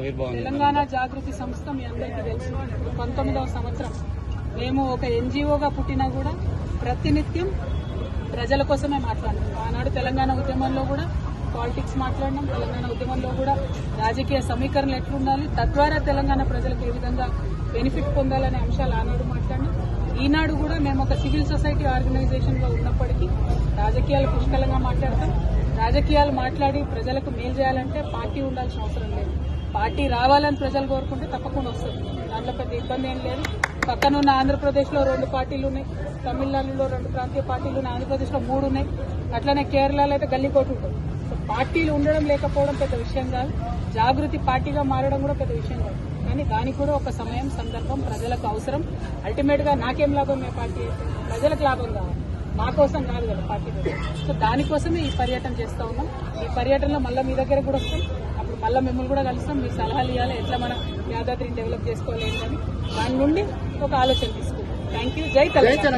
తెలంగాణ జాగృతి సంస్థ మీ అందరికీ తెలుసు. పంతొమ్మిదవ సంవత్సరం మేము ఒక ఎన్జిఓగా పుట్టినా కూడా ప్రతినిత్యం ప్రజల కోసమే మాట్లాడినాం ఆనాడు తెలంగాణ ఉద్యమంలో కూడా పాలిటిక్స్ మాట్లాడినాం. తెలంగాణ ఉద్యమంలో కూడా రాజకీయ సమీకరణలు ఎట్లుండాలి తద్వారా తెలంగాణ ప్రజలకు ఏ విధంగా బెనిఫిట్ పొందాలనే అంశాలు ఆనాడు మాట్లాడినాం. ఈనాడు కూడా మేము ఒక సివిల్ సొసైటీ ఆర్గనైజేషన్గా ఉన్నప్పటికీ రాజకీయాలు పుష్కలంగా మాట్లాడతాం. రాజకీయాలు మాట్లాడి ప్రజలకు మేలు చేయాలంటే పార్టీ ఉండాల్సిన అవసరం లేదు. పార్టీ రావాలని ప్రజలు కోరుకుంటే తప్పకుండా వస్తుంది. దాంట్లో పెద్ద ఇబ్బంది ఏం లేదు. పక్కనున్న ఉన్న ఆంధ్రప్రదేశ్లో రెండు పార్టీలు ఉన్నాయి. తమిళనాడులో రెండు ప్రాంతీయ పార్టీలు ఉన్నాయి. ఆంధ్రప్రదేశ్లో మూడు ఉన్నాయి. అట్లనే కేరళలో అయితే గల్లీకోటు ఉంటుంది. సో పార్టీలు ఉండడం లేకపోవడం పెద్ద విషయం కాదు. జాగృతి పార్టీగా మారడం కూడా పెద్ద విషయం కాదు. కానీ దానికి కూడా ఒక సమయం సందర్భం ప్రజలకు అవసరం. అల్టిమేట్గా నాకేం లాభం ఏ పార్టీ? ప్రజలకు లాభం కావాలి మా కోసం కాదు కదా పార్టీ. సో దానికోసమే ఈ పర్యటన చేస్తా ఉన్నాం. ఈ పర్యటనలో మళ్ళీ మీ దగ్గర కూడా వస్తాం. మళ్ళీ మిమ్మల్ని కూడా కలుస్తాం. మీరు సలహాలు ఇవ్వాలి. ఎట్లా మనం యాదాద్రిని డెవలప్ చేసుకోవాలి ఏంటని. దాని నుండి ఒక ఆలోచన తీసుకుంటాం థ్యాంక్ యూ జై తెలంగాణ.